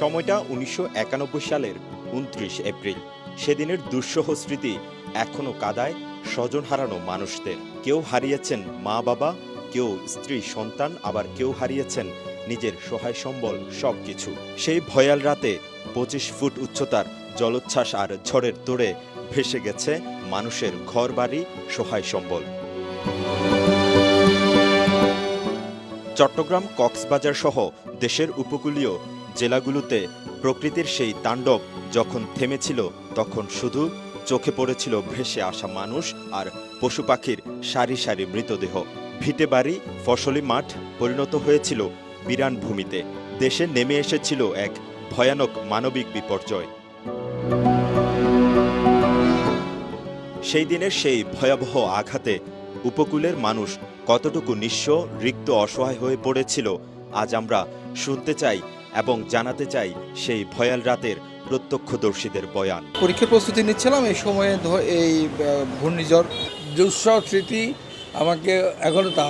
সময়টা উনিশশো একানব্বই সালের উনত্রিশ এপ্রিল। সেদিনের দুঃসহ স্মৃতি এখনও কাদায় স্বজন হারানো মানুষদের। কেউ হারিয়েছেন মা বাবা কেউ স্ত্রী, সন্তান, আবার কেউ হারিয়েছেন নিজের সহায় সম্বল, সবকিছু। সেই ভয়াল রাতে পঁচিশ ফুট উচ্চতার জলোচ্ছ্বাস আর ঝড়ের তোড়ে ভেসে গেছে মানুষের ঘর বাড়ি সহায় সম্বল। চট্টগ্রাম কক্সবাজার সহ দেশের উপকূলীয় জেলাগুলোতে প্রকৃতির সেই তাণ্ডব যখন থেমেছিল, তখন শুধু চোখে পড়েছিল ভেসে আসা মানুষ আর পশু পাখির সারি সারি মৃতদেহ। ভিটে বাড়ি, ফসলি মাঠ পরিণত হয়েছিল বিরান ভূমিতে। দেশে নেমে এসেছিল এক ভয়ানক মানবিক বিপর্যয়। সেই দিনের সেই ভয়াবহ আঘাতে উপকূলের মানুষ কতটুকু নিঃস্ব, রিক্ত, অসহায় হয়ে পড়েছিল, আজ আমরা শুনতে চাই এবং জানাতে চাই সেই ভয়াল রাতের প্রত্যক্ষদর্শীদের বয়ান। পরীক্ষার প্রস্তুতি নিচ্ছিলাম এই সময়ে এই ঘূর্ণিঝড় দুঃসহ স্মৃতি আমাকে এখনও তা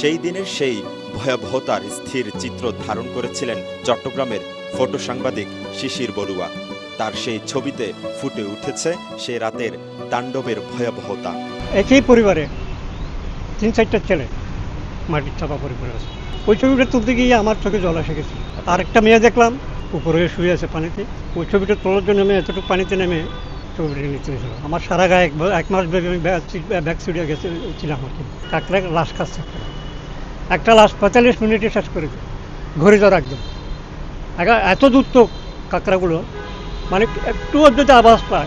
সেই দিনের সেই ভয়াবহতার স্থির চিত্র ধারণ করেছিলেন চট্টগ্রামের ফটো সাংবাদিক শিশির বড়ুয়া। তার সেই ছবিতে ফুটে উঠেছে সে রাতের তাণ্ডবের ভয়াবহতা। একই পরিবারে তিন চারটা ছেলে মাটির চাপা আছে। ওই ছবিটা তুলতে গিয়ে আমার চোখে জল এসে গেছে। আর একটা মেয়ে দেখলাম, উপরে শুয়ে আছে পানিতে। ওই ছবিটা তোলার জন্য আমি এতটুকু পানিতে নেমে ছবিটা নিতে হয়েছিল আমার সারা গায়ে এক এক মাস ব্যাগে আমি ব্যাগ ছুটে গেছে আর কি। কাঁকড়া লাশ খাচ্ছে একটা। লাশ পঁয়তাল্লিশ মিনিটে শেষ করে দিই ঘড়ি জ্বর একদম। একা- এত দূর তো কাঁকড়াগুলো মানে একটু যদি আওয়াজ পায়,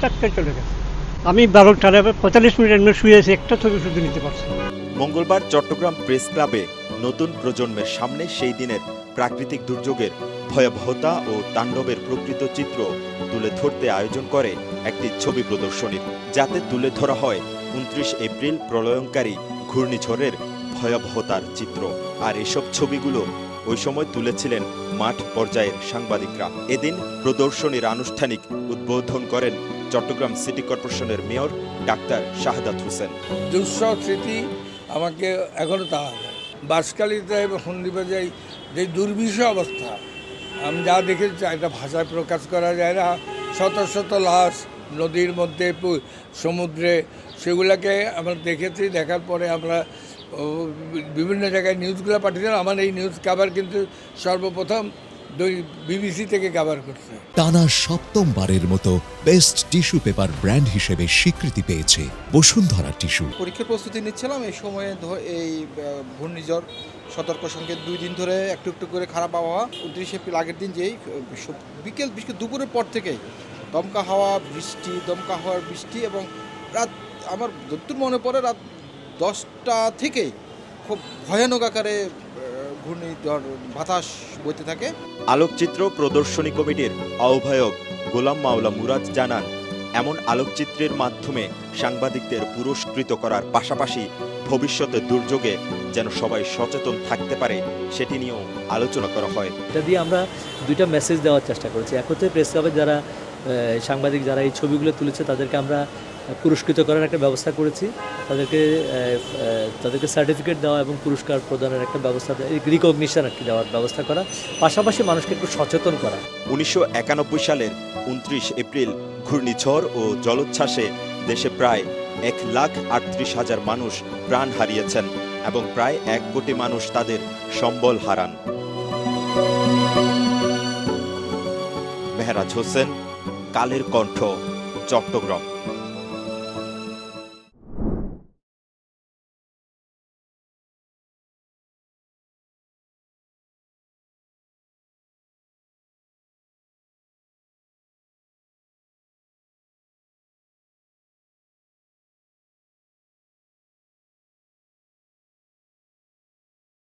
চারটে চলে গেছে। আমি বারো সাড়ে পঁয়তাল্লিশ মিনিট এমনি শুয়ে আছি একটা ছবি শুধু নিতে পারছি। মঙ্গলবার চট্টগ্রাম প্রেস ক্লাবে নতুন প্রজন্মের সামনে সেই দিনের প্রাকৃতিক দুর্যোগের ভয়াবহতা ও তাণ্ডবের প্রকৃত চিত্র তুলে ধরতে আয়োজন করে একটি ছবি প্রদর্শনীর, যাতে তুলে ধরা হয় উনত্রিশ এপ্রিল প্রলয়ঙ্কারী ঘূর্ণিঝড়ের ভয়াবহতার চিত্র। আর এসব ছবিগুলো ওই সময় তুলেছিলেন মাঠ পর্যায়ের সাংবাদিকরা। এদিন প্রদর্শনীর আনুষ্ঠানিক উদ্বোধন করেন চট্টগ্রাম সিটি কর্পোরেশনের মেয়র ডাক্তার শাহাদাত হোসেন। দুঃসহ স্মৃতি আমাকে এখনও তাহা বাসকালিতে হন্দিবাজাই যে দুর্বিষ অবস্থা। আমি যা দেখেছি, একটা ভাষায় প্রকাশ করা যায় না। শত শত লাশ নদীর মধ্যে সমুদ্রে, সেগুলোকে আমরা দেখেছি, দেখার পরে আমরা বিভিন্ন জায়গায় নিউজগুলো পাঠিয়েছিলাম। আমার এই নিউজ কাভার কিন্তু সর্বপ্রথম বিবিসি থেকে কাভার করছে। টানা সপ্তমবারের মতো বেস্ট টিস্যু পেপার ব্র্যান্ড হিসেবে স্বীকৃতি পেয়েছে বসুন্ধরা টিস্যু পরীক্ষার প্রস্তুতি নিচ্ছিলাম এই সময়ে এই ঘূর্ণিঝড় সতর্ক সংকেত দুই দিন ধরে একটু একটু করে খারাপ আবহাওয়া উনত্রিশ এপ্রিল আগের দিন যেই বিকেল বিশেষ দুপুরের পর থেকেই দমকা হাওয়া বৃষ্টি দমকা হাওয়ার বৃষ্টি এবং রাত আমার যতদূর মনে পড়ে রাত দশটা থেকেই খুব ভয়ানক আকারে ঘূর্ণিঝড় বাতাস বইতে থাকে। আলোকচিত্র প্রদর্শনী কমিটির আহ্বায়ক গোলাম মাওলা মুরাদ জানান এমন আলোকচিত্রের মাধ্যমে সাংবাদিকদের পুরস্কৃত করার পাশাপাশি ভবিষ্যতে দুর্যোগে যেন সবাই সচেতন থাকতে পারে সেটি নিয়েও আলোচনা করা হয়। এটা দিয়ে আমরা দুইটা মেসেজ দেওয়ার চেষ্টা করেছি। এক হচ্ছে প্রেস ক্লাবের যারা সাংবাদিক যারা এই ছবিগুলো তুলেছে তাদেরকে আমরা পুরস্কৃত করার একটা ব্যবস্থা করেছি। তাদেরকে তাদেরকে সার্টিফিকেট দেওয়া এবং পুরস্কার প্রদানের একটা ব্যবস্থা রিকগনিশন আর কি দেওয়ার ব্যবস্থা করা। পাশাপাশি মানুষকে একটু সচেতন করা। উনিশশো একানব্বই সালের উনত্রিশ এপ্রিল ঘূর্ণিঝড় ও জলোচ্ছ্বাসে দেশে প্রায় এক লাখ আটত্রিশ হাজার মানুষ প্রাণ হারিয়েছেন এবং প্রায় এক কোটি মানুষ তাদের সম্বল হারান। মেহরাজ হোসেন, কালের কণ্ঠ, চট্টগ্রাম।